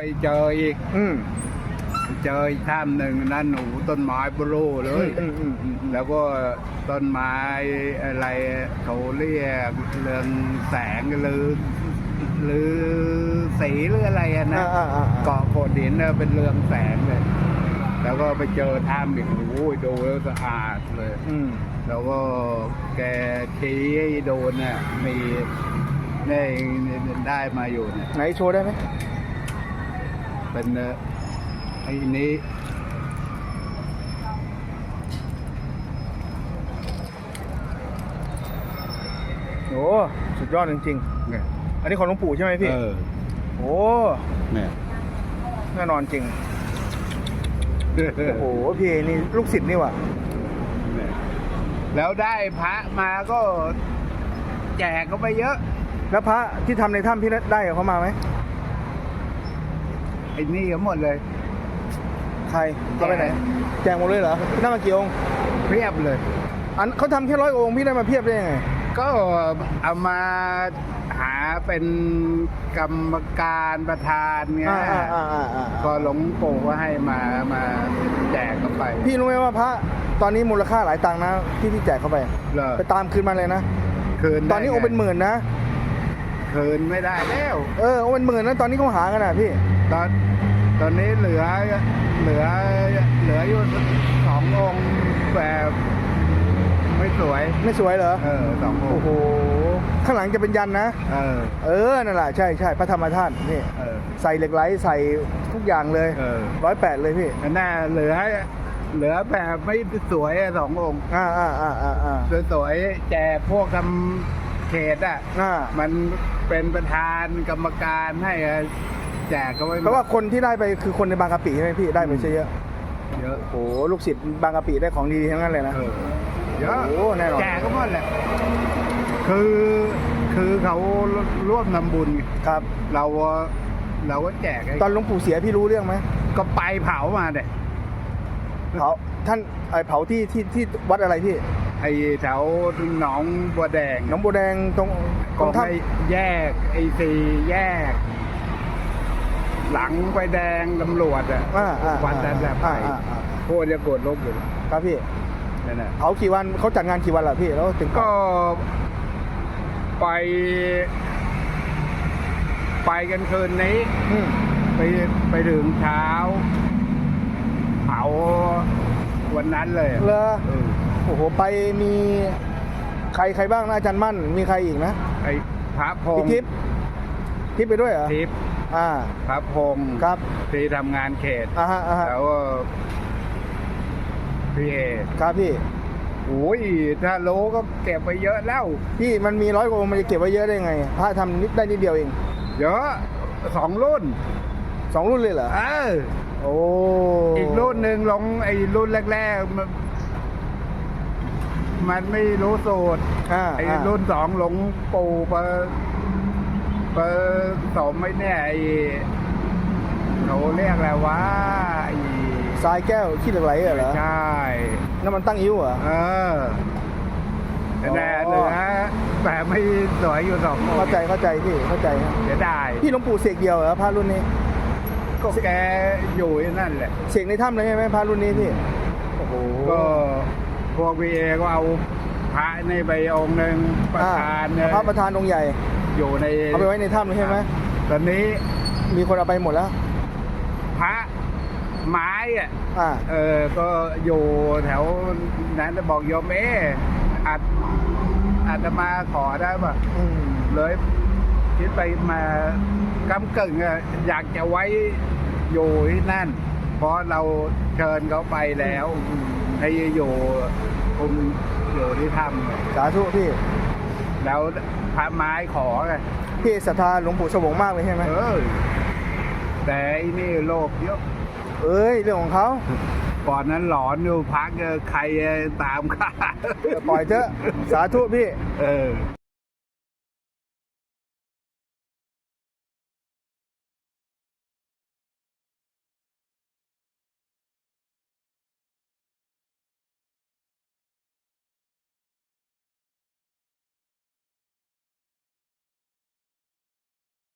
ไปเจออีก อืมเจออีกถ้ำหนึ่งนั่นหนูต้นไม้บลูเลย อืมอืมอืมอืมแล้วก็ต้นไม้อะไรเขาเรียกเรืองแสงหรือหรือสีหรืออะไรอะนะอ่าอ่าอ่าเกาะโขดหินเนี่ยเป็นเรืองแสงเลย แล้วก็ไปเจอถ้ำอีกโอ้ยดูแล้วสะอาดเลย อืมแล้วก็แกชี้ให้โดนเนี่ยมีได้ได้มาอยู่เนี่ยไหนโชว์ได้ไหม เป็นเอ่อไอ้นี้โอ้สุดยอดจริงเนี่ยๆ อันนี้ของหลวงปู่ใช่ไหมพี่ เออโอ้เนี่ยแน่นอนจริง โอ้โห พี่นี่ลูกศิษย์นี่หว่ะ เนี่ยแล้วได้พระมาก็แจกก็ไปเยอะ แล้วพระที่ทำในถ้ำพี่ได้กับเขามาไหมไอ้นี่ก็หมดเลย ใครเขาไปไหน แจกหมดเลยเหรอได้มากี่องค์เพียบเลย อันเขาทำแค่ร้อยองค์พี่ได้มาเพียบได้ยังไง ก็เอามาหาเป็นกรรมการประธานไงอ่าอ่าอ่าอ่าอ่า ก็หลวงปู่ก็ให้มามาแจกเข้าไปพี่รู้ไหมว่าพระตอนนี้มูลค่าหลายตังค์นะที่พี่แจกเข้าไปเหรอไปตามคืนมาเลยนะ คืนตอนนี้องค์เป็นหมื่นนะ คืนไม่ได้แล้ว เออองค์เป็นหมื่นนะตอนนี้เขาหากันอะพี่ ตอนตอนนี้เหลือเหลือเหลืออยู่สององค์แบบไม่สวย ไม่สวยเหรอ เออสององโอ้ค์โห ข้างหลังจะเป็นยันนะ เออ เออ นั่นแหละใช่ใช่พระธรรมธาตุนี่ เออ ใส่เหล็กไหลใส่ทุกอย่างเลยเออ ร้อยแปดเลยพี่ อันน่าเหลือเหลือแบบไม่สวยอะสององค์อ่าอ่าอ่าอ่าอ่าสวยๆแจกพวกทำเขตอะ อ่ามันเป็นประธานกรรมการให้อะ แจกก็ไว้เพราะว่าคนที่ได้ไปคือคนในบางกะปิใช่ไหมพี่ได้ไปใช่เยอะเยอะโอ้โหลูกศิษย์บางกะปิได้ของดีๆทั้งนั้นเลยนะเออเยอะโอ้แน่นอนแจกก็หมดแหละคือคือเขาร่วมทำบุญไงครับ เราเราก็แจกไอ้ตอนหลวงปู่เสียพี่รู้เรื่องไหมก็ไปเผามาเด็เผาท่านไอเผาที่ที่ที่วัดอะไรพี่ไอ้แถวหนองบัวแดงหน้องบัวแดงตรงตก็รงท่าไม่แยกไอ้สี่แยกหลั งไฟแดงตำรวจอะอ่าอ่าวันนั้นแหละไปอ่าอ่าอ่าโคตรจะโกรธลบอยู่ครับพี่นั่นแหละเผากี่วันเขาจัดงานกี่วันล่ะพี่แล้วถึงก็ ไป ไปกันคืนนี้ อืมไปไปถึงเช้า เผาวันนั้นเลยเลอเออโอ้โหไปมีใครใครบ้างนะอาจารย์มั่นมีใครอีกนะไอ้พระพพี่งษ์ทิพย์ทิพย์ไปด้วยเหรอทิพย์ อ่าพระพงษ์ครับ ที่ทำงานเขต อ่าฮะอ่าฮะแล้วก็พี่เอครับพี่ โอ้ยถ้าโลก็เก็บไปเยอะแล้ว พี่มันมีร้อยกว่าองค์มันจะเก็บไว้เยอะได้ไงพระทำนิดได้นิดเดียวเองเยอะสองรุ่นสองรุ่นเลยเหรอ เออโอ้อีกรุ่นหนึ่งลงไอ้รุ่นแรกๆ มันมันไม่รู้สูตรอ่าไอ้อ่ารุ่นสองหลงปู่เปอ เปอสมไม่เนี่ยไอ้เขาเรียกอะไรวะไอ้ทรายแก้วขี้เหล็กไหลเหรอใช่น้ำมันตั้งอิ้วเหรอเออแต่อ๋อเหนือแต่ไม่สวยอยู่สององเข้าค์ใจเข้าใจพี่เข้าใจครับเสียดายพี่หลวงปู่เสกเดียวเหรอพระรุ่นนี้ก็แกอยู่ที่นั่นแหละเสกในถ้ำเลยใช่ไหมพระรุ่นนี้พี่โอ้โหก็พวกวีเอก็เอาพระในใบองค์หนึ่งประธานอ่เนี่ยพระประธานองค์ใหญ่ อยู่ในเอาไปไว้ในถ้ำเลยใช่ไหมตอนนี้มีคนเอาไปหมดแล้วพระไม้อะอ่าเออก็อยู่แถวนั้นจะบอกโยมเอ๊ะอาจอาจจะมาขอได้ป่ะอืมเลยคิดไปมากำกึ่งอะอยากจะไว้อยู่ที่นั่น เพราะเราเชิญเขาไปแล้ว ให้อยู่คุมอยู่ที่ถ้ำไงสาธุพี่ แล้วพระไม้ขอไงพี่ศรัทธาหลวงปู่สวงมากเลยใช่ไหมเออแต่อันนี่โลภเยอะเอ้ยเรื่องของเขาก่อนนั้นหลอนอยู่พักเออใครตามข้าปล่อยเถอะสาธุพี่ เออ